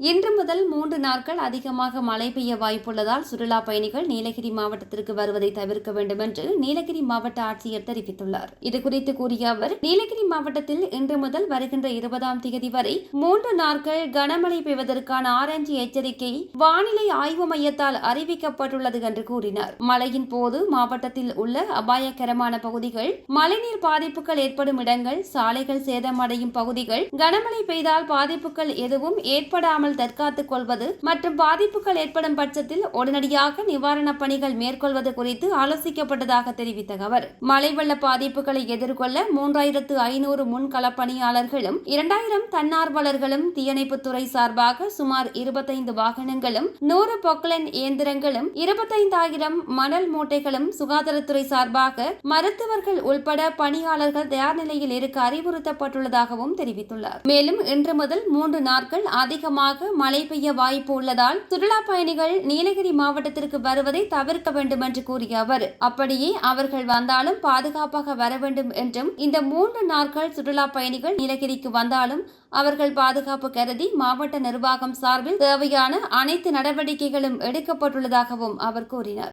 இன்று முதல் மூன்று நாட்கள் அதிகமாக மழை பெய்ய வாய்ப்புள்ளதால் சுற்றுலா பயணிகள் நீலகிரி மாவட்டத்திற்கு வருவதை தவிர்க்க வேண்டும் என்று நீலகிரி மாவட்ட ஆட்சியர் தெரிவித்துள்ளார். இதுகுறித்து கூறிய அவர் நீலகிரி மாவட்டத்தில் இன்று முதல் வருகின்ற இருபதாம் தேதி வரை மூன்று நாட்கள் கனமழை பெய்வதற்கான ஆரஞ்சு எச்சரிக்கை வானிலை ஆய்வு மையத்தால் அறிவிக்கப்பட்டுள்ளது என்று கூறினார். மழையின் போது மாவட்டத்தில் உள்ள அபாயகரமான பகுதிகள் மழைநீர் பாதிப்புகள் ஏற்படும் இடங்கள் சாலைகள் சேதமடையும் பகுதிகள் கனமழை பெய்தால் பாதிப்புகள் எதுவும் ஏற்படாமல் இல்லாமல் தற்காத்துக் கொள்வது மற்றும் பாதிப்புகள் ஏற்படும் பட்சத்தில் உடனடியாக நிவாரணப் பணிகள் மேற்கொள்வது குறித்து ஆலோசிக்கப்பட்டதாக தெரிவித்த அவர் மழை வெள்ள பாதிப்புகளை எதிர்கொள்ள மூன்றாயிரத்து ஐநூறு முன்களப்பணியாளர்களும் இரண்டாயிரம் தன்னார்வலர்களும் தீயணைப்புத்துறை சார்பாக சுமார் இருபத்தைந்து வாகனங்களும் நூறு பொக்லைன் இயந்திரங்களும் இருபத்தைந்தாயிரம் மணல் மூட்டைகளும் சுகாதாரத்துறை சார்பாக மருத்துவர்கள் உள்பட பணியாளர்கள் தயார் நிலையில் இருக்க அறிவுறுத்தப்பட்டுள்ளதாகவும் தெரிவித்துள்ளார். மேலும் இன்று முதல் மூன்று நாட்கள் அதிகமாக மழை பெய்ய வாய்ப்பு உள்ளதால் சுற்றுலா பயணிகள் நீலகிரி மாவட்டத்திற்கு வருவதை தவிர்க்க வேண்டும் என்று கூறிய அவர். அப்படியே அவர்கள் வந்தாலும் பாதுகாப்பாக வர வேண்டும் என்றும் இந்த மூன்று நாட்கள் சுற்றுலா பயணிகள் நீலகிரிக்கு வந்தாலும் அவர்கள் பாதுகாப்பு கருதி மாவட்ட நிர்வாகம் சார்பில் தேவையான அனைத்து நடவடிக்கைகளும் எடுக்கப்பட்டுள்ளதாகவும் அவர் கூறினார்.